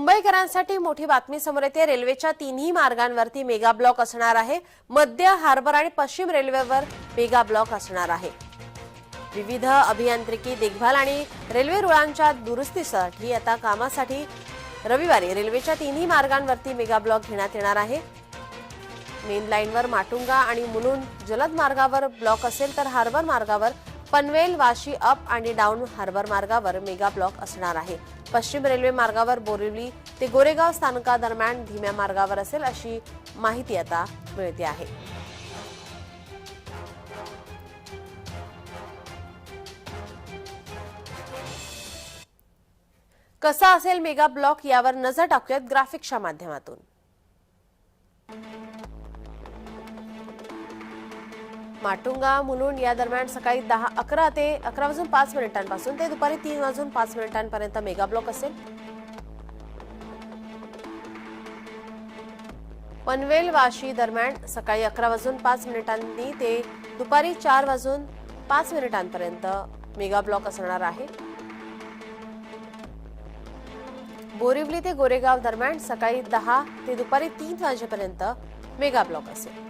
मुंबईकरांसाठी मोठी बातमी समोर येते. रेल्वेच्या तिन्ही मार्गांवरती मेगा ब्लॉक असणार आहे. मध्य हार्बर आणि पश्चिम रेल्वेवर मेगा ब्लॉक असणार आहे. विविध अभियांत्रिकी देखभाल आणि रेल्वे रुळांच्या दुरुस्तीसाठी आता कामासाठी रविवारी रेल्वेच्या तिन्ही मार्गांवरती मेगा ब्लॉक घेण्यात येणार आहे. मेन लाईनवर माटुंगा आणि मुलुंड जलद मार्गावर ब्लॉक असेल तर हार्बर मार्गावर पनवेल वाशी अप आणि डाऊन हार्बर मार्गावर मेगा ब्लॉक असणार आहे. पश्चिम रेल्वे मार्गावर बोरिवली ते गोरेगाव स्थानकादरम्यान धीम्या मार्गावर असेल अशी माहिती आता मिळते आहे. कसा असेल मेगा ब्लॉक यावर नजर टाकूयात ग्राफिक्सच्या माध्यमातून. माटुंगा मुलुंड या दरम्यान सकाळी दहा अकरा ते अकरा वाजून पाच मिनिटांपासून ते दुपारी तीन वाजून पाच मिनिटांपर्यंत मेगा ब्लॉक असेल. पनवेल वाशी दरम्यान सकाळी अकरा वाजून पाच मिनिटांनी ते दुपारी चार वाजून पाच मिनिटांपर्यंत मेगा ब्लॉक असणार आहे. बोरिवली ते गोरेगाव दरम्यान सकाळी दहा ते दुपारी तीन वाजेपर्यंत मेगा ब्लॉक असेल.